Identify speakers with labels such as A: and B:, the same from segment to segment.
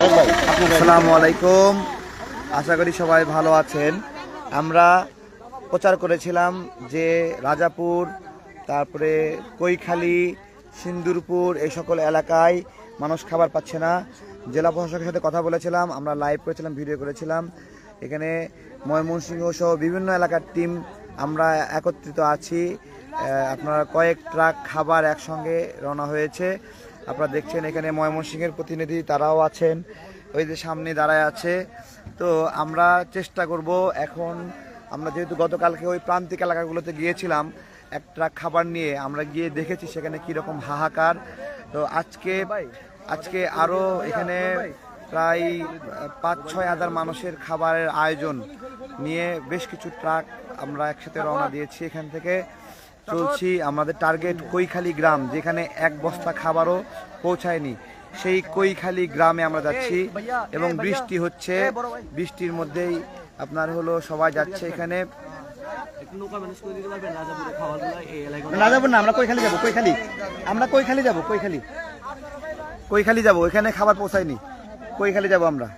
A: আসসালামু আলাইকুম। আশা করি সবাই ভালো আছেন। আমরা প্রচার করেছিলাম যে রাজাপুর, তারপরে কৈখালি, সিন্দুরপুর, এই সকল এলাকায় মানুষ খাবার পাচ্ছে না। জেলা প্রশাসকের সাথে কথা বলেছিলাম, আমরা লাইভ করেছিলাম ভিডিও করেছিলাম। এখানে ময়মনসিংহ সহ বিভিন্ন এলাকার টিম আমরা একত্রিত আছি। আপনার কয়েক ট্রাক খাবার একসঙ্গে রওনা হয়েছে। আপনারা দেখছেন এখানে ময়মনসিংহের প্রতিনিধি, তারাও আছেন। ওই যে সামনে দাঁড়ায় আছে। তো আমরা চেষ্টা করব এখন, আমরা যেহেতু গতকালকে ওই প্রান্তিক এলাকাগুলোতে গিয়েছিলাম এক ট্রাক খাবার নিয়ে আমরা গিয়ে দেখেছি সেখানে কীরকম হাহাকার। তো আজকে আজকে আরও এখানে প্রায় পাঁচ ছয় হাজার মানুষের খাবারের আয়োজন নিয়ে বেশ কিছু ট্রাক আমরা একসাথে রওনা দিয়েছি এখান থেকে। চলছি আমাদের টার্গেট কৈখালি গ্রাম যেখানে এক বস্তা খাবারও পৌঁছায়নি। সেই কৈখালি গ্রামে আমরা যাচ্ছি এবং বৃষ্টি হচ্ছে। বৃষ্টির মধ্যেই আপনার হলো সবাই যাচ্ছে এখানে।
B: রাজাপুরে
A: না যাব না আমরা কৈখালি যাব কৈখালি। আমরা কৈখালি যাব কৈখালি। কৈখালি যাব এখানে খাবার পৌঁছায়নি। কৈখালি যাব আমরা।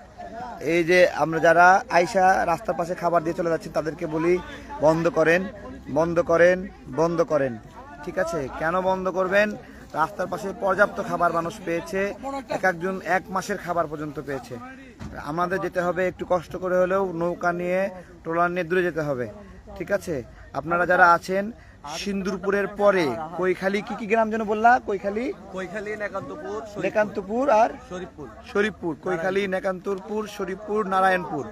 A: এই যে আমরা যারা আইসা রাস্তার পাশে খাবার দিয়ে চলে যাচ্ছি তাদেরকে বলি, বন্ধ করেন বন্ধ করেন বন্ধ করেন। ঠিক আছে? কেন বন্ধ করবেন? রাস্তার পাশে পর্যাপ্ত খাবার মানুষ পেয়েছে, এক একজন এক মাসের খাবার পর্যন্ত পেয়েছে। আমাদের যেতে হবে, একটু কষ্ট করে হলেও নৌকা নিয়ে, ট্রলার নিয়ে দূরে যেতে হবে। ঠিক আছে? আপনারা যারা আছেন সিন্দুরপুরের পরে কৈখালি কি কি গ্রাম যেন বললা? কৈখালি?
B: কৈখালী নেকান্তপুর
A: নেকান্তপুর আর?
B: শরীফপুর।
A: শরীফপুর কৈখালী নেকান্তপুর শরীফপুর নারায়ণপুর।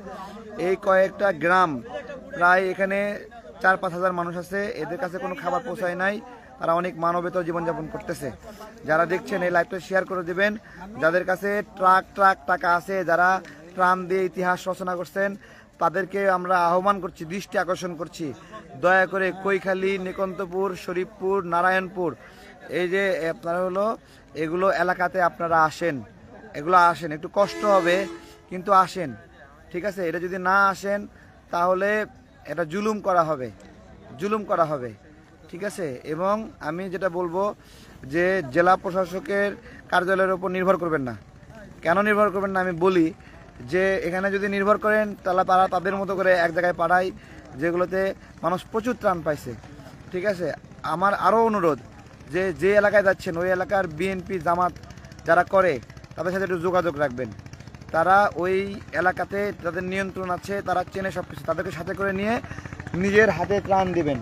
A: এই কয়েকটা গ্রাম প্রায় এখানে চার পাঁচ হাজার মানুষ আছে। এদের কাছে কোনো খাবার পৌঁছায় নাই। তারা অনেক মানবেতর জীবনযাপন করতেছে। যারা দেখছেন এই লাইভটা শেয়ার করে দেবেন। যাদের কাছে ট্রাক ট্রাক টাকা আছে যারা ট্রাম দিয়ে ইতিহাস রচনা করছেন তাদেরকে আমরা আহ্বান করছি, দৃষ্টি আকর্ষণ করছি। দয়া করে কৈখালী, নিকন্তপুর, শরীফপুর, নারায়ণপুর, এই যে আপনারা হলো, এগুলো এলাকাতে আপনারা আসেন। এগুলো আসেন, একটু কষ্ট হবে, কিন্তু আসেন। ঠিক আছে? এটা যদি না আসেন, তাহলে এটা জুলুম করা হবে। জুলুম করা হবে। ঠিক আছে? এবং আমি যেটা বলব যে, জেলা প্রশাসকের কার্যালয়ের উপর নির্ভর করবেন না। কেন নির্ভর করবেন না? আমি বলি যে এখানে যদি নির্ভর করেন, তাহলে তারা তাদের মতো করে এক জায়গায় পাঠায়, যেগুলোতে মানুষ প্রচুর ত্রাণ পাইছে। ঠিক আছে? আমার আরও অনুরোধ যে যে এলাকায় যাচ্ছেন, ওই এলাকার বিএনপি জামাত যারা করে, তাদের সাথে একটু যোগাযোগ রাখবেন। তারা ওই এলাকাতে যাদের নিয়ন্ত্রণ আছে, তারা চেনে সব কিছু তাদেরকে সাথে করে নিয়ে নিজের হাতে ত্রাণ দিবেন।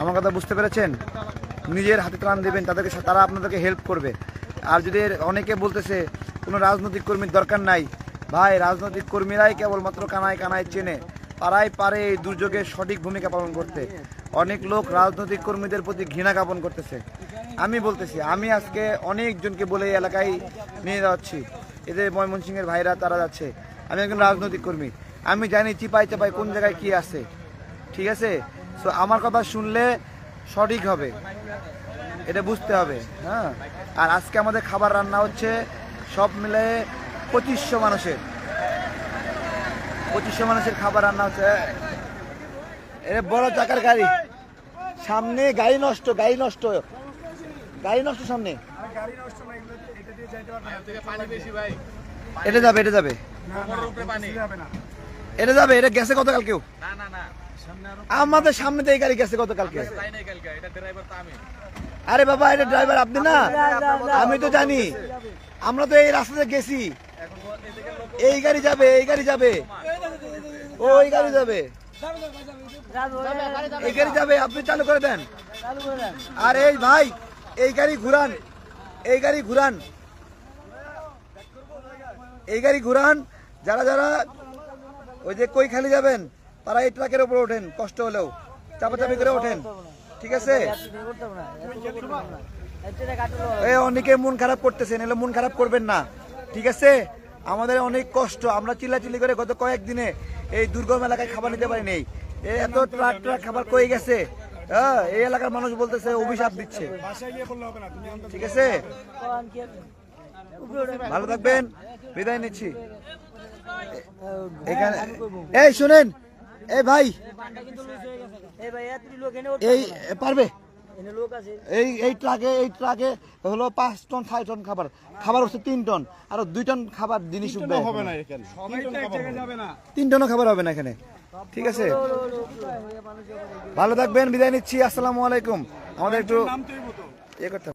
A: আমার কথা বুঝতে পেরেছেন? নিজের হাতে ত্রাণ দেবেন, তাদেরকে তারা আপনাদেরকে হেল্প করবে। আর যদি অনেকে বলতেছে, কোনো রাজনৈতিক কর্মীর দরকার নাই ভাই, রাজনৈতিক কর্মীরাই কেবলমাত্র কানায় কানায় চেনে। তারাই পারে এই দুর্যোগে সঠিক ভূমিকা পালন করতে। অনেক লোক রাজনৈতিক কর্মীদের প্রতি ঘৃণা জ্ঞাপন করতেছে। আমি বলতেছি, আমি আজকে অনেকজনকে বলে এই এলাকায় নিয়ে যাচ্ছি। এদের ময়মনসিংহের ভাইরা, তারা যাচ্ছে। আমি একজন রাজনৈতিক কর্মী। আমি জানি চিপাই চাপাই কোন জায়গায় কি আছে। ঠিক আছে? সো আমার কথা শুনলে সঠিক হবে। এটা বুঝতে হবে হ্যাঁ? আর আজকে আমাদের খাবার রান্না হচ্ছে, সব মিলে পঁচিশশো মানুষের। পঁচিশশো মানুষের খাবার রান্না হচ্ছে এটা বড় চাকার গাড়ি। সামনে গাড়ি নষ্ট গাড়ি নষ্ট। গাড়ি নষ্ট সামনে। এটা যাবে এটা যাবে। এটা যাবে, এটা গেছে গতকাল কেউ আমাদের সামনে তো এই গাড়ি গেছে গতকালকে। আরে বাবা, এটা ড্রাইভার আপনি না? আমি তো জানি। আমরা তো এই রাস্তাতে গেছি। এই গাড়ি যাবে, এই গাড়ি যাবে। ওই গাড়ি যাবে। এই গাড়ি যাবে, আপনি চালু করে দেন। আর এই ভাই, এই গাড়ি ঘুরান, এই গাড়ি ঘুরান। এই গাড়ি ঘুরান, যারা যারা ওই যে কই খালি যাবেন, তারা এই ট্রাকের উপরে ওঠেন, কষ্ট হলেও। চাপাচাপি করে ওঠেন, ঠিক আছে? এই অনেকে মন খারাপ করতেছেন, এলে মন খারাপ করবেন না, ঠিক আছে? আমাদের অনেক কষ্ট, আমরা চিল্লাচিল্লি করে গত কয়েকদিনে এই দুর্গম এলাকায় খাবার নিতে পারি নেই এত ট্রাক ট্রাক খাবার কয়ে গেছে? হ্যাঁ এই এলাকার মানুষ বলতেছে, অভিশাপ দিচ্ছে। ঠিক আছে? ভালো থাকবেন, বিদায় নিচ্ছি। এই, শুনেন। এই ভাই, এই, পারবে? এই এই ট্রাকে এই ট্রাকে হলো পাঁচ টন ছয় টন খাবার। খাবার হচ্ছে তিন টন। আর দুই টন খাবার জিনিস হবে না তিন টনও খাবার হবে না এখানে। ঠিক আছে? ভালো থাকবেন বিদায় নিচ্ছি আসসালামু আলাইকুম। আমাদের একটু ইয়ে করতে।